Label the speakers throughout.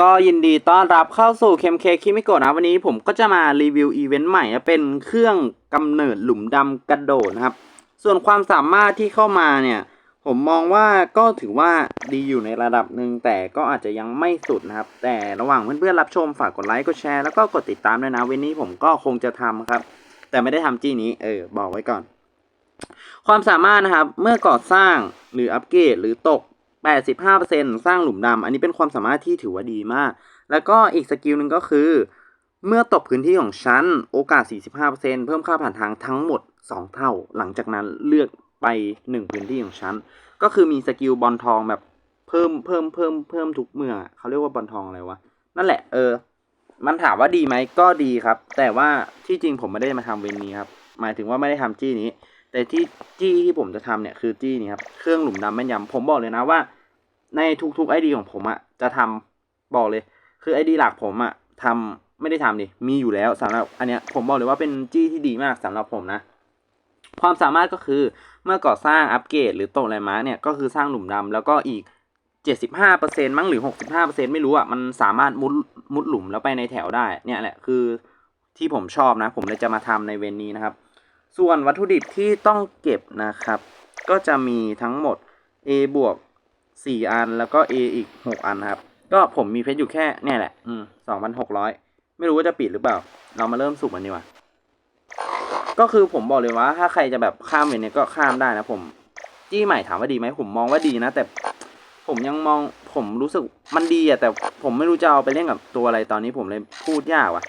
Speaker 1: ก็ยินดีต้อนรับเข้าสู่เคมเคคิมิโกะนะวันนี้ผมก็จะมารีวิวอีเวนต์ใหม่นะเป็นเครื่องกำเนิดหลุมดำกระโดดนะครับ ส่วนความสามารถที่เข้ามาเนี่ย ผมมองว่าก็ถือว่าดีอยู่ในระดับหนึ่งแต่ก็อาจจะยังไม่สุดนะครับ แต่ระหว่างเพื่อนๆรับชมฝากกดไลค์กดแชร์แล้วก็กดติดตามด้วยนะวันนี้ผมก็คงจะทำครับ แต่ไม่ได้ทำจี้นี้เออบอกไว้ก่อน ความสามารถนะครับเมื่อก่อสร้างหรืออัปเกรดหรือตก 85%สร้างหลุมดำ อันนี้เป็นความสามารถที่ถือว่าดีมาก แล้วก็อีกสกิลหนึ่งก็คือ เมื่อตกพื้นที่ของชั้นโอกาส 45%เพิ่มค่าผ่านทางทั้งหมด 2 เท่า หลังจากนั้นเลือกไป 1 พื้นที่ของชั้น ก็คือมีสกิลบอลทองแบบเพิ่มเพิ่มเพิ่มเพิ่มทุกเมืองอเขาเรียกว่าบอลทองอะไรวะ นั่นแหละเออ มันถามว่าดีไหมก็ดีครับ แต่ว่าที่จริงผมไม่ได้มาทำเวนนี้ครับ หมายถึงว่าไม่ได้ทำจี้นี้ แต่ที่จี้ที่ผมจะทำเนี่ยคือจี้นี้ครับเครื่องหลุมดำแม่นยำผมบอกเลยนะว่า ในทุกๆไอดีของผมอะจะทำบอกเลย คือไอดีหลักผมอะทำไม่ได้ทำดิมีอยู่แล้วสำหรับอันเนี้ยผมบอกเลยว่าเป็นจี้ที่ดีมากสำหรับผมนะ ความสามารถก็คือเมื่อก่อสร้างอัปเกรดหรือตกแลนด์มาเนี่ยก็คือสร้างหลุมดำแล้วก็อีก75%มั้งหรือ 65%ไม่รู้อะ มันสามารถมุดมุดหลุมแล้วไปในแถวได้ เนี่ยแหละคือที่ผมชอบนะ ผมเลยจะมาทำในเวนนี้นะครับ ส่วนวัตถุดิบที่ต้องเก็บนะครับ ก็จะมีทั้งหมด A บวก4อันแล้วก็ A อีก 6 อันครับ ก็ผมมีเพชรอยู่แค่เนี่ยแหละ อืม2,600ไม่รู้ว่าจะปิดหรือเปล่า เรามาเริ่มสุ่มกันดีกว่า ก็คือผมบอกเลยว่า ถ้าใครจะแบบข้ามเวนนี้ก็ข้ามได้นะผม จี้ใหม่ถามว่าดีไหมผมมองว่าดีนะ แต่ผมยังมองผมรู้สึกมันดีอะแต่ผมไม่รู้จะเอาไปเล่นกับตัวอะไรตอนนี้ผมเลยพูดยากว่ะ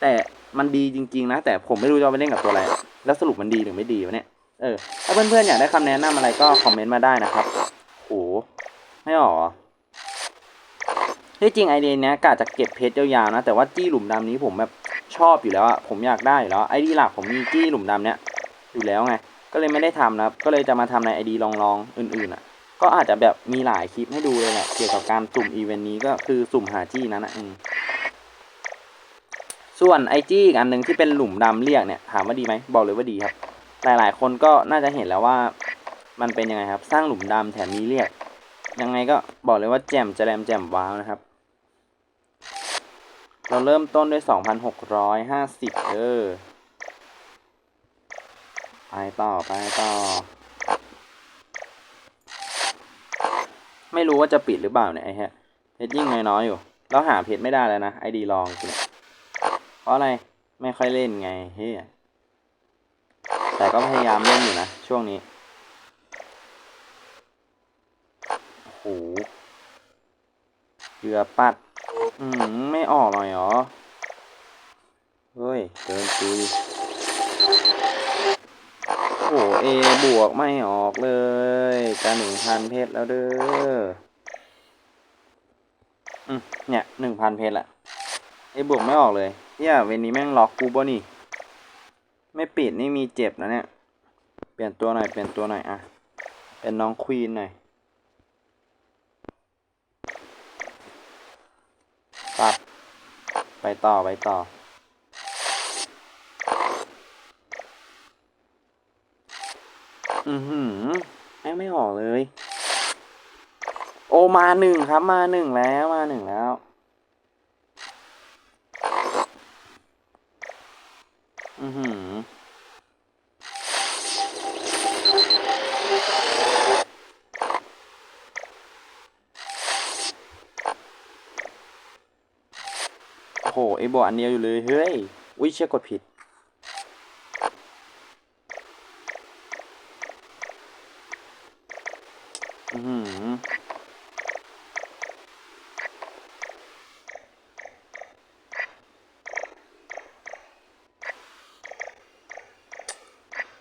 Speaker 1: แต่ มันดีจริง ๆ นะ แต่ผมไม่รู้จะเอาไปเล่นกับตัวอะไร แล้วสรุปมันดีหรือไม่ดีวะเนี่ย เออ ถ้าเพื่อนๆอยากได้คำแนะนำอะไรก็คอมเมนต์มาได้นะครับโหไม่ออกเหรอที่จริงไอเดียเนี้ยกะจะเก็บเพชรยาวๆนะ แต่ว่าจี้หลุมดำนี้ผมแบบชอบอยู่แล้วอะผมอยากได้อยู่แล้วไอดีหลักผมมีจี้หลุมดำเนี้ยอยู่แล้วไง ก็เลยไม่ได้ทำนะครับ ก็เลยจะมาทำในไอดีลองๆอื่นๆอะก็อาจจะแบบมีหลายคลิปให้ดูเลยแหละเกี่ยวกับการสุ่มอีเวนต์นี้ก็คือสุ่มหาจี้นั้นนะอืม ส่วนไอจี้อีกอันหนึ่งที่เป็นหลุมดำเรียกเนี่ยถามว่าดีไหมบอกเลยว่าดีครับ หลายๆ คนก็น่าจะเห็นแล้วว่ามันเป็นยังไงครับ สร้างหลุมดำแถมมีเรียก ยังไงก็บอกเลยว่าแจ่มจะแรมแจ่มว้าวนะครับ เราเริ่มต้นด้วย 2,650 เออไปต่อไปต่อ ไม่รู้ว่าจะปิดหรือเปล่าเนี่ยไอ้ฮะเพชรยิ่งน้อยๆอยู่แล้วหาเพชรไม่ได้แล้วนะไอดีลองจริงเพ ราะอะไรไม่ค่อยเล่นไงเฮ้ยแต่ก็พยายามเล่นอยู่นะ ช่วงนี้โอ้โหเกือปัด อืมไม่ออกหน่อยหรอ เฮ้ยเกินคุยโอ้เอบวกไม่ออกเลยจะหนึ่งพันเพชรแล้วเด้ออืมเนี่ยหนึ่งพันเพชรละเอบวกไม่ออกเลย เฮียเวนนี้แม่งล็อกกูบ่นี่ ไม่ปิดนี่มีเจ็บนะเนี่ย เปลี่ยนตัวหน่อย เปลี่ยนตัวหน่อยอะเป็นน้องควีนหน่อยปับไปต่อไปต่อ อือหือแม่งไม่ออกเลย โอมาหนึ่งครับมาหนึ่งแล้วมาหนึ่งแล้ว อือหือโอ้โหไอ้บออันเดียวอยู่เลย เฮ้ย อุ้ยเชี่ยกดผิด อือหือ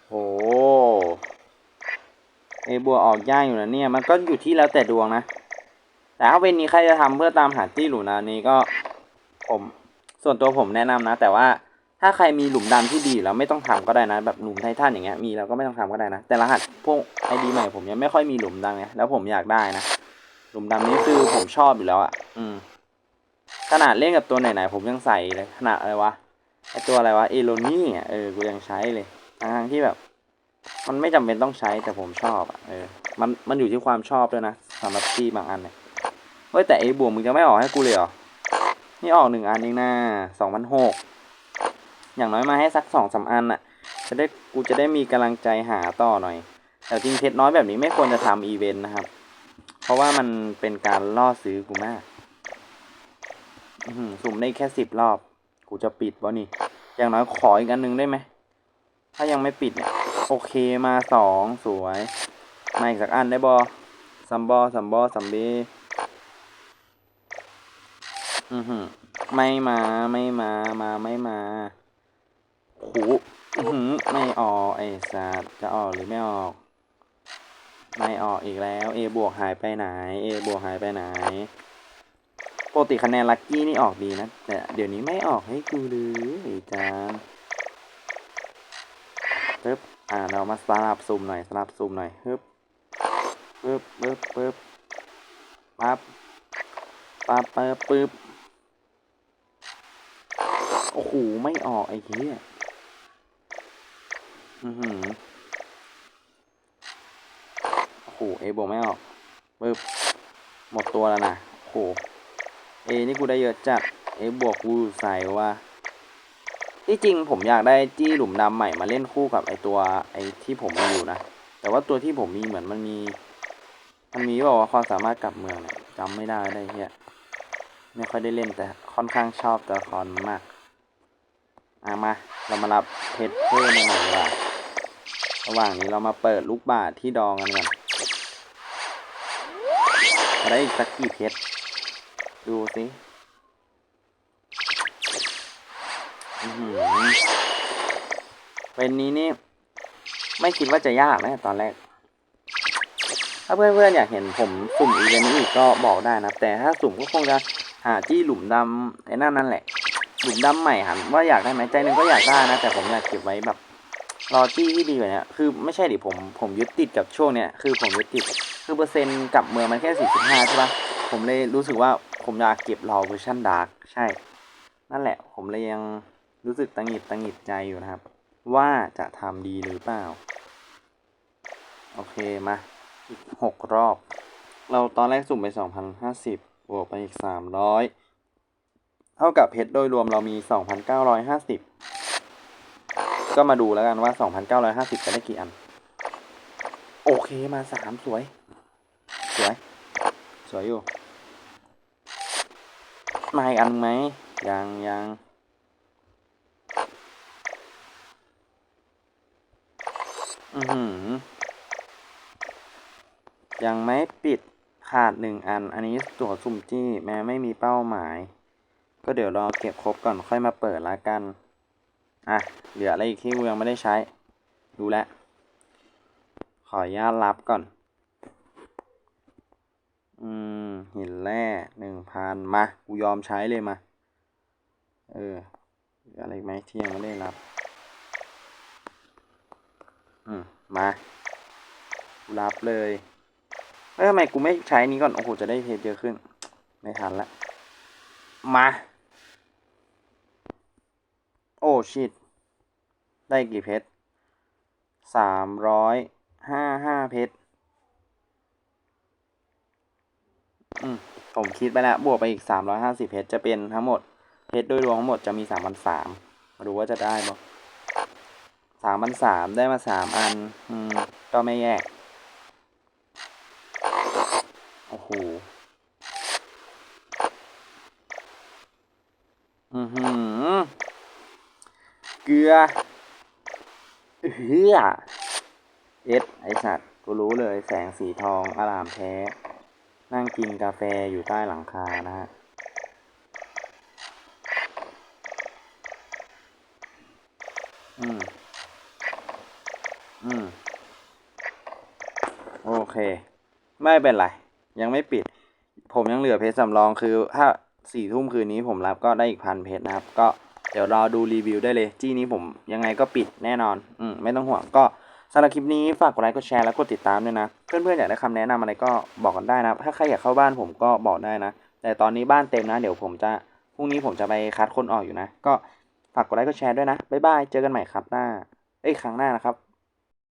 Speaker 1: โหไอบัวออกยากอยู่นะเนี่ย มันก็อยู่ที่แล้วแต่ดวงนะ แต่ถ้าเวนนี้ใครจะทำเพื่อตามหาที่หลุมนานี้ก็ ผม ส่วนตัวผมแนะนำนะ แต่ว่าถ้าใครมีหลุมดำที่ดีแล้วไม่ต้องทำก็ได้นะ แบบหลุมไททันอย่างเงี้ยมีแล้วก็ไม่ต้องทำก็ได้นะ แต่รหัสพวกไอดีใหม่ผมยังไม่ค่อยมีหลุมดำไงแล้วผมอยากได้นะ หลุมดำนี้คือผมชอบอยู่แล้วอะ่ะ อืม ขนาดเล่นกับตัวไหนๆผมยังใส่เลยขนาดอะไรวะไอตัวอะไรวะเอโลนี่เออกูยังใช้เลย ทั้งที่แบบ มันไม่จำเป็นต้องใช้แต่ผมชอบอะเออมันมันอยู่ที่ความชอบด้วยนะสำหรับที่บางอันเนี่ยเฮ้ยแต่ไอ้บวกมึงจะไม่ออกให้กูเลยเหรอนี่ออกหนึ่งอันเองนะสองพันหกอย่างน้อยมาให้สักสองสามอันอะจะได้กูจะได้มีกำลังใจหาต่อหน่อย แต่จริงเพชรน้อยแบบนี้ไม่ควรจะทำอีเวนต์นะครับ เพราะว่ามันเป็นการล่อซื้อกูมากสุ่มได้แค่สิบรอบ กูจะปิดวะนี่ อย่างน้อยขออีกอันหนึงได้ไหม ถ้ายังไม่ปิดเนี่ยโอเคมาสองสวย มาอีกสักอันได้บอซัมบอซัมบอซัมเบอือหือไม่มาไม่มามาไม่มาโอ้โหอื้อหือไม่ออกไอ้สัตว์จะออกหรือไม่ออก ไม่ออกอีกแล้ว A บวกหายไปไหน A บวกหายไปไหนปกติคะแนนลัคกี้นี่ออกดีนะ แต่เดี๋ยวนี้ไม่ออกให้กูเลยอ้จานึบอ่าเรามาสลับซูมหน่อยสลับซูมหน่อยฮึบปึ๊บปึ๊บปึ๊บปั๊บปั๊บปึ๊บปึ๊บโอ้โหไม่ออกไอ้เหี้ยอือหือโอ้โหเอบวกไม่ออกปึ๊บหมดตัวแล้วนะโอ้โหเอนี่กูได้เยอะจัดเอบวกกูใส่ว่า ที่จริงผมอยากได้จี้หลุมดำใหม่มาเล่นคู่กับไอตัวไอที่ผมมีอยู่นะ แต่ว่าตัวที่ผมมีเหมือนมันมี มันมีบอกว่าความสามารถกลับเมืองเนี่ยจำไม่ได้ได้เฮียไม่ค่อยได้เล่นแต่ค่อนข้างชอบตัวละครมากอะมา เรามารับเพชรเพิ่มมาหน่อยดีกว่าระหว่างนี้เรามาเปิดลูกบาศก์ที่ดองกันก่อนจะได้อีกสักกี่เพชรดูสิอื้อหือ เป็นนี้นี่ ไม่คิดว่าจะยากนะตอนแรก ถ้าเพื่อนๆอยากเห็นผมสุ่มอีเวนต์นี้อีกก็บอกได้นะ แต่ถ้าสุ่มก็คงจะหาจี้หลุมดำไอ้นั่นนั่นแหละ หลุมดำใหม่หันว่าอยากได้ไหมใจนึงก็อยากได้นะ แต่ผมอยากเก็บไว้แบบรอจี้ที่ดีกว่านี้คือไม่ใช่ดิผมผมยึดติดกับช่วงเนี้ยคือผมยึดติดคือเปอร์เซ็นต์กลับเมืองมันแค่สี่สิบห้าใช่ปะผมเลยรู้สึกว่าผมอยากเก็บรอเวอร์ชันดาร์กใช่ นั่นแหละผมเลยยัง รู้สึกตังหงิดตังหงิดใจอยู่นะครับ ว่าจะทำดีหรือเปล่า โอเคมา อีกหกรอบ เราตอนแรกสุ่มไปสองพันห้าสิบบวกไปอีกสามร้อยเท่ากับเพชรโดยรวมเรามีสองพันเก้าร้อยห้าสิบก็มาดูแล้วกันว่าสองพันเก้าร้อยห้าสิบจะได้กี่อัน โอเคมาสามสวย สวย สวยอยู่มาอีกอันไหมยังยัง อือหือ ยังไม่ปิดขาดหนึ่งอัน อันนี้ตัวสุ่มจี้แม้ไม่มีเป้าหมาย ก็เดี๋ยวรอเก็บครบก่อนค่อยมาเปิดละกัน อะ เหลืออะไรอีกที่กูยังไม่ได้ใช้ ดูแลขออนุญาตรับก่อน อืม หินแร่หนึ่งพันมา กูยอมใช้เลยมา เออ อะไรอีกไหมที่ยังไม่ได้รับ อื มากูรับเลยเอ้ยทำไมกูไม่ใช้นี้ก่อน โอ้โห จะได้เพจเยอะขึ้น ไม่ทันละ มา โอ้ชิต ได้กี่เพชรสามร้อยห้าห้าเพชรอืม ผมคิดไปแล้ว บวกไปอีกสามร้อยห้าสิบเพชรจะเป็นทั้งหมด เพชรโดยรวมทั้งหมดจะมีสามพันสามมาดูว่าจะได้บ่ สามพันสามได้มาสามอัน อืม ก็ไม่แยก โอ้โห อือหือ เกลือเฮือเอสไอสัตว์ กูรู้เลยแสงสีทองอารามแท้ นั่งกินกาแฟอยู่ใต้หลังคานะฮะอืม อืม โอเค ไม่เป็นไร ยังไม่ปิด ผมยังเหลือเพจสำรองคือ ถ้าสี่ทุ่มคืนนี้ผมรับก็ได้อีกพันเพจนะครับ ก็เดี๋ยวรอดูรีวิวได้เลย จี้นี้ผมยังไงก็ปิดแน่นอน อืม ไม่ต้องห่วงก็สำหรับคลิปนี้ฝากกดไลค์กดแชร์แล้วกดติดตามด้วยนะ เพื่อนๆอยากได้คำแนะนำอะไรก็บอกกันได้นะถ้าใครอยากเข้าบ้านผมก็บอกได้นะ แต่ตอนนี้บ้านเต็มนะ เดี๋ยวผมจะพรุ่งนี้ผมจะไปคัดคนออกอยู่นะ ก็ฝากกดไลค์กดแชร์ด้วยนะ บ๊ายบาย เจอกันใหม่ครับหน้า เอ้ยครั้งหน้านะครับ